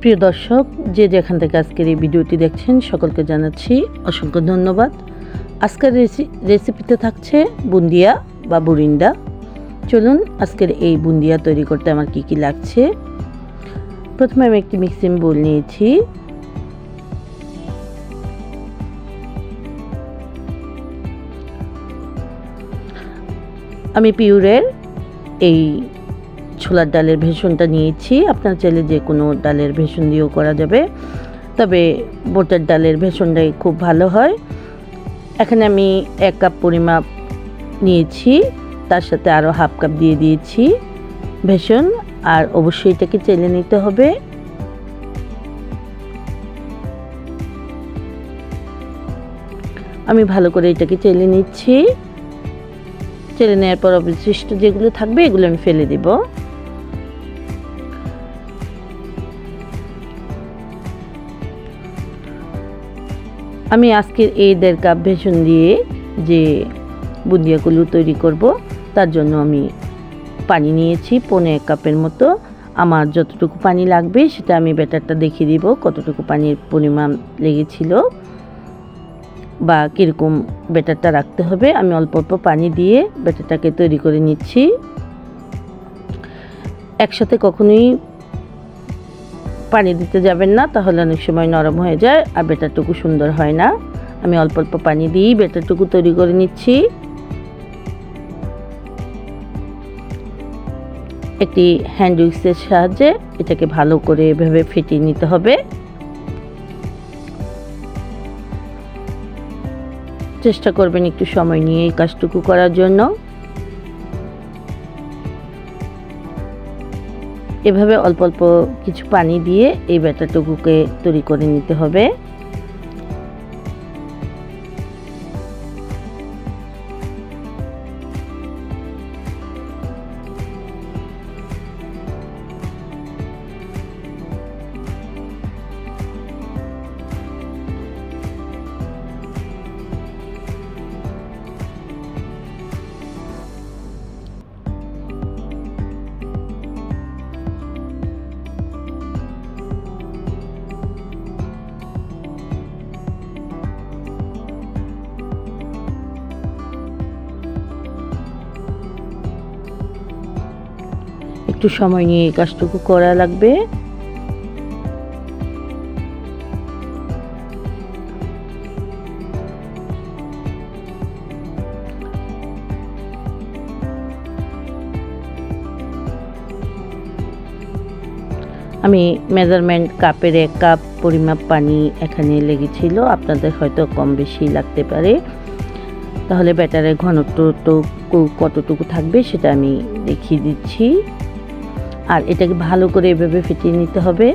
প্রিয় দর্শক, যে যেখান থেকে আজকের এই ভিডিওটি দেখছেন, সকলকে জানাচ্ছি অসংখ্য ধন্যবাদ। আজকের রেসি- রেসিপিতে থাকছে বুন্দিয়া বা বুরিন্দা। চলুন আজকের এই বুন্দিয়া তৈরি করতে আমার কি কি লাগছে। প্রথমে আমি একটি মিক্সিং বোল নিয়েছি। আমি পিউরের এই ছোলার ডালের ভেষণটা নিয়েছি। আপনার চাইলে যে কোনো ডালের ভেষণ দিয়েও করা যাবে। তবে বোটার ডালের ভেষণটাই খুব ভালো হয়। এখানে আমি এক কাপ পরিমাপ নিয়েছি। তার সাথে আরও হাফ কাপ দিয়ে দিয়েছি ভেষণ। আর অবশ্যই এটাকে চেলে নিতে হবে। আমি ভালো করে এটাকে চেলে নিচ্ছি। চেলে নেওয়ার পর অবশিষ্ট যেগুলো থাকবে এগুলো আমি ফেলে দেব। আমি আজকের এই দেড় কাপ ভেষণ দিয়ে যে বুন্দিয়াগুলো তৈরি করব, তার জন্য আমি পানি নিয়েছি পৌনে এক কাপের মতো। আমার যতটুকু পানি লাগবে সেটা আমি ব্যাটারটা দেখিয়ে দিব কতটুকু পানির পরিমাণ লেগেছিল বা কীরকম ব্যাটারটা রাখতে হবে। আমি অল্প অল্প পানি দিয়ে ব্যাটারটাকে তৈরি করে নিচ্ছি। একসাথে কখনোই পানি দিতে যাবেন না, তাহলে অনেক সময় নরম হয়ে যায় আর বেটারটুকু সুন্দর হয় না। আমি অল্প অল্প পানি দিয়েই বেটারটুকু তৈরি করে নিচ্ছি। একটি হ্যান্ড উইক্সের সাহায্যে এটাকে ভালো করে এভাবে ফেটিয়ে নিতে হবে। চেষ্টা করবেন একটু সময় নিয়ে এই কাজটুকু করার জন্য। এভাবে অল্প অল্প কিছু পানি দিয়ে এই ব্যাটাটুকুকে তৈরি করে নিতে হবে। একটু সময় নিয়ে এই কাজটুকু করা লাগবে। আমি মেজারমেন্ট কাপের এক কাপ পরিমাপ পানি এখানে লেগেছিল, আপনাদের হয়তো কম বেশি লাগতে পারে। তাহলে ব্যাটারের ঘনত্ব তো কতটুকু থাকবে সেটা আমি দেখিয়ে দিচ্ছি। আর এটাকে ভালো করে এভাবে ফিটিয়ে নিতে হবে।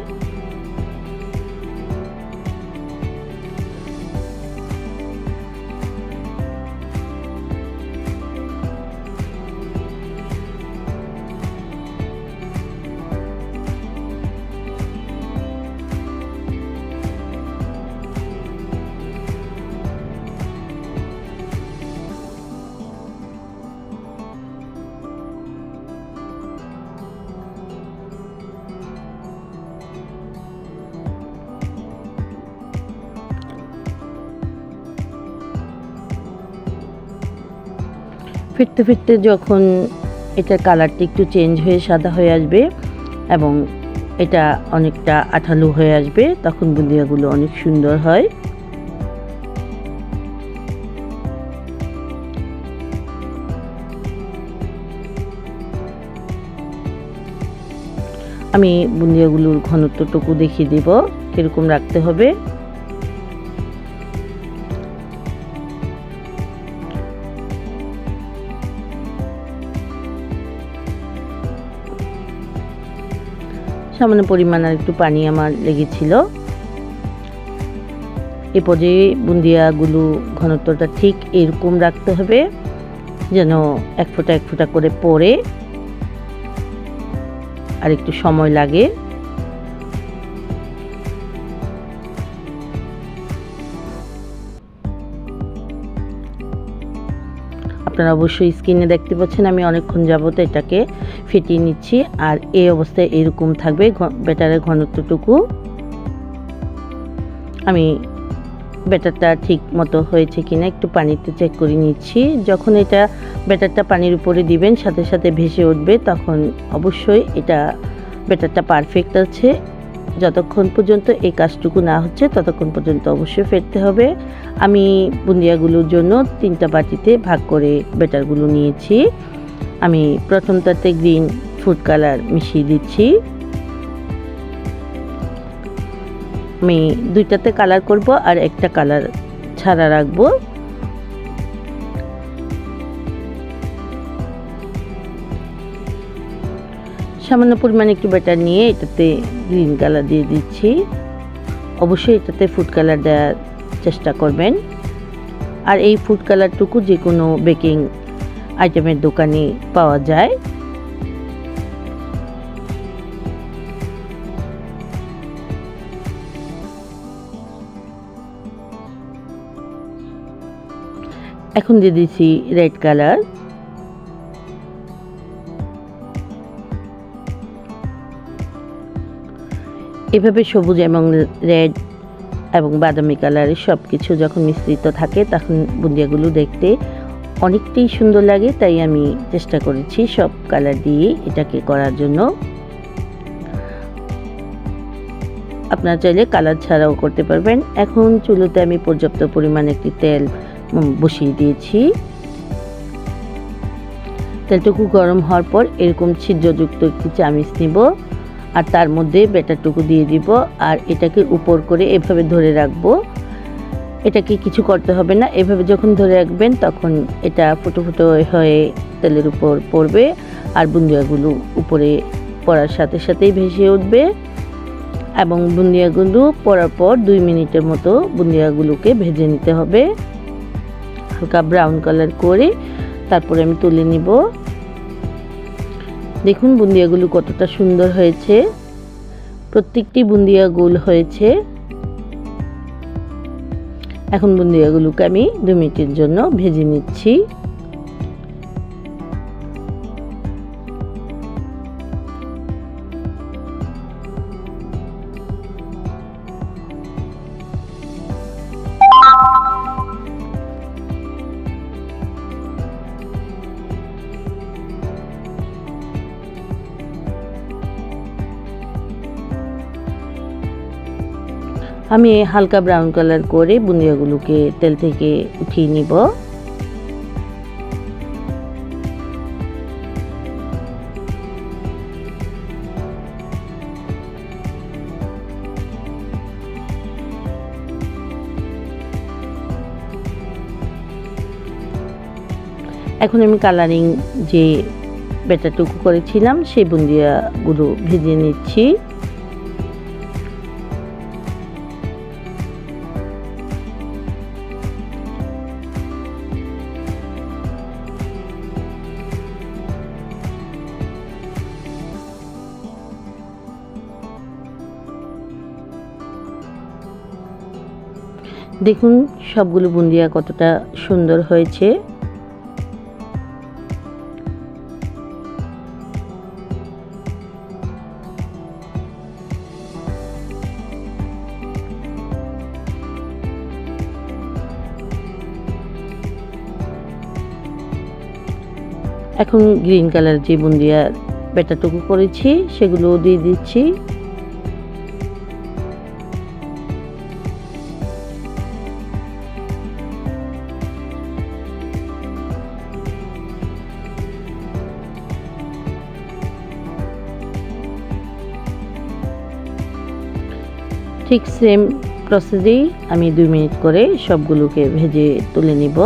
ফিরতে ফিরতে যখন এটার কালারটি একটু চেঞ্জ হয়ে সাদা হয়ে আসবে এবং এটা অনেকটা আঠালো হয়ে আসবে, তখন বুন্দিয়াগুলো অনেক সুন্দর হয়। আমি বুন্দিয়াগুলোর ঘনত্বটুকু দেখিয়ে দেব, কীরকম রাখতে হবে। সামান্য পরিমাণ আর একটু পানি আমার লেগেছিল। এ পর্যায়ে বুন্দিয়াগুলো ঘনত্বটা ঠিক এরকম রাখতে হবে, যেন এক ফোঁটা এক ফোঁটা করে পরে আর একটু সময় লাগে। আপনার অবশ্যই স্ক্রিনে দেখতে পাচ্ছেন, আমি অনেকক্ষণ যাবত এটাকে ফেটিয়ে নিচ্ছি। আর এই অবস্থায় এরকম থাকবে ব্যাটারের ঘনত্বটুকু। আমি ব্যাটারটা ঠিক মতো হয়েছে কিনা একটু পানিতে চেক করে নিচ্ছি। যখন এটা ব্যাটারটা পানির উপরে দিবেন, সাথে সাথে ভেসে উঠবে, তখন অবশ্যই এটা ব্যাটারটা পারফেক্ট আছে। যতক্ষণ পর্যন্ত এই কাজটুকু না হচ্ছে, ততক্ষণ পর্যন্ত অবশ্যই ফেটতে হবে। আমি বুন্দিয়াগুলোর জন্য তিনটা বাটিতে ভাগ করে ব্যাটারগুলো নিয়েছি। আমি প্রথমটাতে গ্রিন ফুড কালার মিশিয়ে দিচ্ছি। আমি দুইটাতে কালার করব আর একটা কালার ছাড়া রাখব। সামান্য পরিমাণে একটু ব্যাটার নিয়ে এটাতে গ্রিন কালার দিয়ে দিচ্ছি। অবশ্যই এটাতে ফুড কালার দেওয়ার চেষ্টা করবেন। আর এই ফুড কালারটুকু যে কোনো বেকিং আইটেমের দোকানে পাওয়া যায়। এখন দিয়ে দিচ্ছি রেড কালার এভাবে সবুজ এবং রেড এবং বাদামি কালারের সব কিছু যখন মিশ্রিত থাকে, তখন বুন্দিয়াগুলো দেখতে অনেকটাই সুন্দর লাগে। তাই আমি চেষ্টা করেছি সব কালার দিয়ে এটাকে করার জন্য। আপনারা চাইলে কালার ছাড়াও করতে পারবেন। এখন চুলোতে আমি পর্যাপ্ত পরিমাণে একটি তেল বসিয়ে দিয়েছি। তেলটুকু গরম হওয়ার পর এরকম ছিদ্রযুক্ত একটি চামিচ নিব। আর তার মধ্যে ব্যাটারটুকু দিয়ে দিব। আর এটাকে উপর করে এভাবে ধরে রাখব। এটাকে কিছু করতে হবে না। এভাবে যখন ধরে রাখবেন তখন এটা ফুটো ফুটো হয়ে তেলের উপর পড়বে। আর বুন্দিয়াগুলো উপরে পড়ার সাথে সাথেই ভেসে উঠবে। এবং বুন্দিয়াগুলো পড়ার পর দুই মিনিটের মতো বুন্দিয়াগুলোকে ভেজে নিতে হবে। হালকা ব্রাউন কালার করে তারপরে আমি তুলে নিব। দেখুন বুন্দিয়াগুলো কতটা সুন্দর হয়েছে। প্রত্যেকটি বুন্দিয়া গোল হয়েছে। এখন বুন্দিয়াগুলোকে আমি দু মিনিটের জন্য ভেজে নিচ্ছি। আমি হালকা ব্রাউন কালার করে বুন্দিয়াগুলোকে তেল থেকে উঠিয়ে নিব। এখন আমি কালারিং যে ব্যাটারটুকু করেছিলাম, সেই বুন্দিয়াগুলো ভেজে নিচ্ছি। দেখুন, সবগুলো বুন্দিয়া কতটা সুন্দর হয়েছে। এখন গ্রিন কালার যে বুন্দিয়ার ব্যাটারটুকু করেছি সেগুলো দিয়ে দিচ্ছি। ঠিক সেম প্রসেসেই আমি দুই মিনিট করে সবগুলোকে ভেজে তুলে নিব।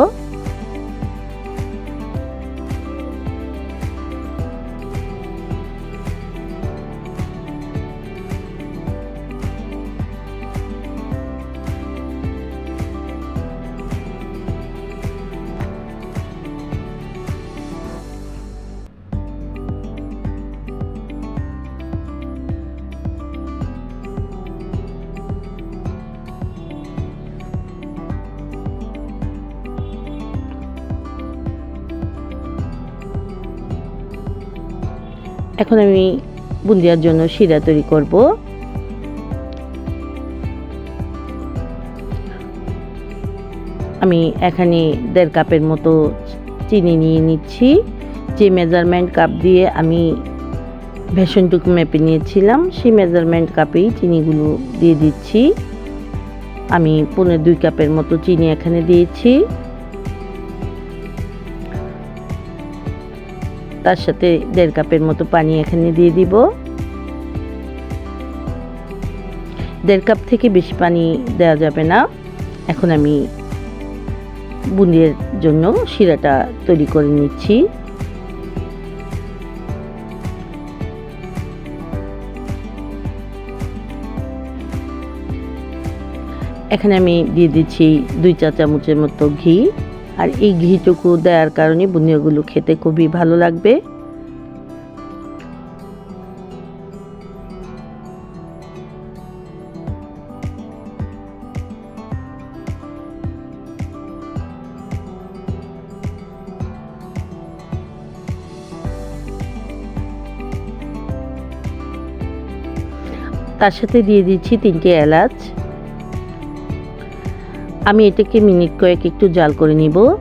এখন আমি বুন্দিয়ার জন্য শিরা তৈরি করব। আমি এখানে দেড় কাপের মতো চিনি নিয়ে নিচ্ছি। যে মেজারমেন্ট কাপ দিয়ে আমি ভেষনটুকু মেপে নিয়েছিলাম, সেই মেজারমেন্ট কাপেই চিনিগুলো দিয়ে দিচ্ছি। আমি পনেরো দুই কাপের মতো চিনি এখানে দিয়েছি। তার সাথে দেড় কাপের মতো পানি এখানে দিয়ে দিব। দেড় কাপ থেকে বেশি পানি দেওয়া যাবে না। এখন আমি বুন্দির জন্য শিরাটা তৈরি করে নিচ্ছি। এখানে আমি দিয়ে দিচ্ছি দুই চা চামচের মতো ঘি। আর এই ঘিটুকু দেওয়ার কারণে বুনিয়াগুলো খেতে খুবই ভালো লাগবে। তার সাথে দিয়ে দিচ্ছি তিনটে এলাচ। আমি এটাকে মিনিট কয়েক একটু জাল করে নিব।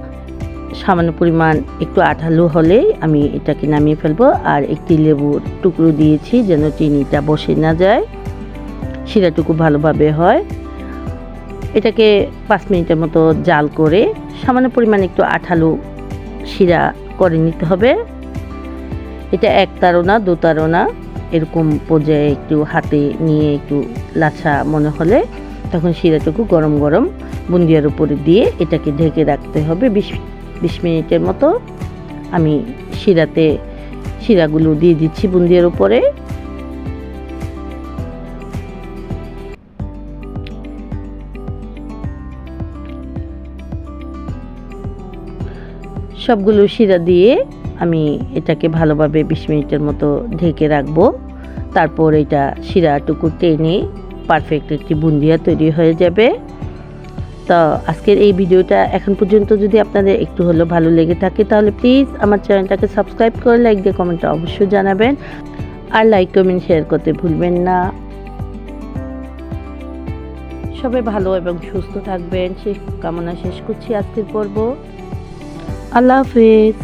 সামান্য পরিমাণ একটু আঠালো হলে আমি এটাকে নামিয়ে ফেলব আর একটি লেবুর টুকরো দিয়েছি যেন চিনিটা বসে না যায়। শিরাটুকু ভালোভাবে হয়। এটাকে পাঁচ মিনিটের মতো জাল করে সামান্য পরিমাণ একটু আঠালো শিরা করে নিতে হবে। এটা এক তারো দু তারো এরকম পর্যায়ে একটু হাতে নিয়ে একটু লাছা মনে হলে তখন শিরাটুকু গরম গরম বুন্দিয়ার উপরে দিয়ে এটাকে ঢেকে রাখতে হবে। বিশ বিশ মিনিটের মতো আমি শিরাতে শিরাগুলো দিয়ে দিচ্ছি বুন্দিয়ার উপরে। সবগুলো শিরা দিয়ে আমি এটাকে ভালোভাবে বিশ মিনিটের মতো ঢেকে রাখব। তারপর এটা শিরাটুকু টেনে পারফেক্ট একটি বুন্দিয়া তৈরি হয়ে যাবে। তো আজকের এই ভিডিওটা এখন পর্যন্ত যদি আপনাদের একটু হলেও ভালো লেগে থাকে, তাহলে প্লিজ আমার চ্যানেলটাকে সাবস্ক্রাইব করে লাইক দিয়ে কমেন্টটা অবশ্যই জানাবেন। আর লাইক কমেন্ট শেয়ার করতে ভুলবেন না। সবাই ভালো এবং সুস্থ থাকবেন। সে কামনা শেষ করছি আজকের পর্ব। আল্লাহ হাফেজ।